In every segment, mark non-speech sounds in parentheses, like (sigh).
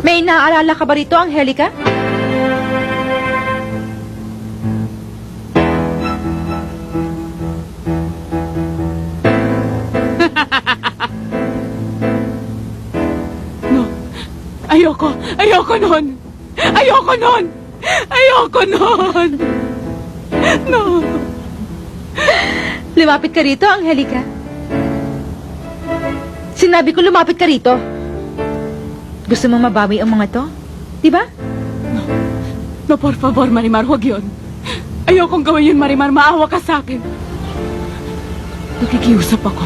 May naaalala ka ba rito, Angelica? (laughs) No. Ayoko. Ayoko nun. Ayoko nun. Ayoko nun. No. Lumapit ka rito, Angelica. Sinabi ko lumapit ka rito. Gusto mo mabawi ang mga to? Di ba? No, por favor, Marimar, huwag yun. Ayokong gawin yun, Marimar. Maawa ka sa akin. Nakikiusap ako.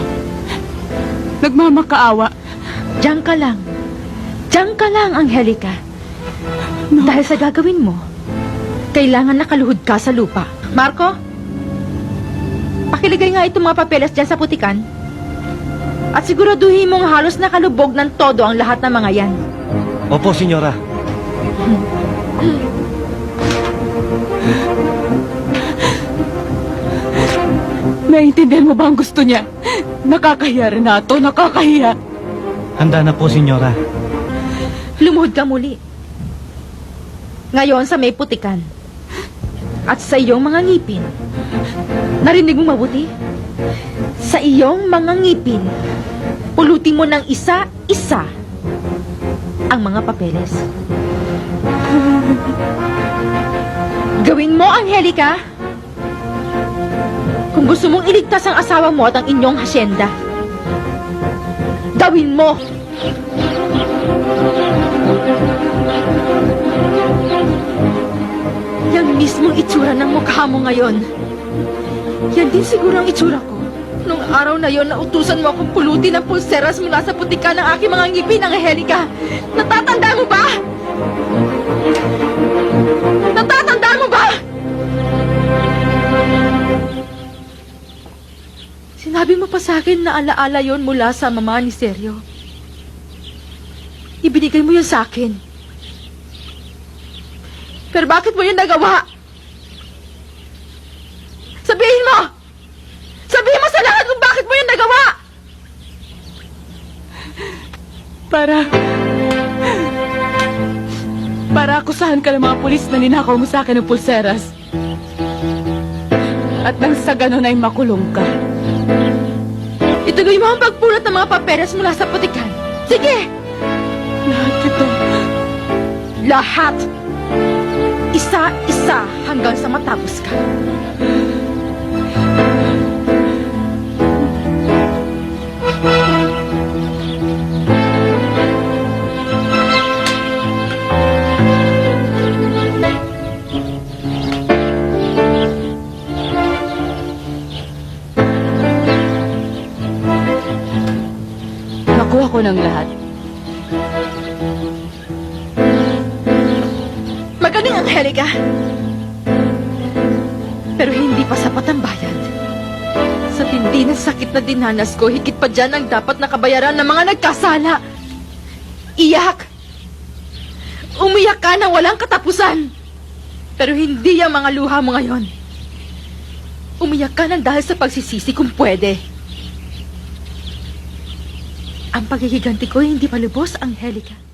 Nagmamakaawa. Diyan ka lang. Diyan ka lang, Angelica. No. Dahil sa gagawin mo, kailangan nakaluhod ka sa lupa. Marco? Pakiligay nga itong mga papeles dyan sa putikan. At siguraduhin mong halos nakalubog ng todo ang lahat ng mga yan. Opo, senyora. Naiintindihan mo ba ang gusto niya? Nakakahiya, Renato. Nakakahiya. Handa na po, senyora. Lumuhod ka muli. Ngayon sa may putikan. At sa iyong mga ngipin. Narinig mo mabuti? Sa iyong mga ngipin, pulutin mo ng isa-isa ang mga papeles. (laughs) Gawin mo, Angelica. Kung gusto mong iligtas ang asawa mo at ang inyong hasyenda. Gawin mo! Yan mismong itsura ng mukha mo ngayon. Yan din siguro ang itsura ko. Nung araw na yon, nautusan mo akong pulutin ang pulseras mula sa putika ng aking mga ngipin, Angelica. Natatanda mo ba? Natatanda mo ba? Sinabi mo pa sa akin na alaala yon mula sa mama ni Sergio. Ibinigay mo yun sa akin. Pero bakit mo yun nagawa? Sabihin mo! Sabihin mo sa lahat kung bakit mo yun nagawa! Para... Para akusahan ka ng mga pulis na ninakaw mo sa akin ng pulseras. At nang sa ganun ay makulong ka. Ituloy mo ang pagpulot ng mga papeles mula sa putikan. Sige! Lahat ito. Lahat! Isa-isa hanggang sa matapos ka. Nakuha ko ng lahat. Magaling, Angelica. Pero hindi pa sapat ang bayad. Sa tindi ng sakit na dinanas ko, higit pa dyan ang dapat nakabayaran ng mga nagkasala. Iyak! Umiyak ka ng walang katapusan. Pero hindi ang mga luha mo ngayon. Umiyak ka ng dahil sa pagsisisi kung pwede. Ang paghihiganti ko hindi palubos, Angelica.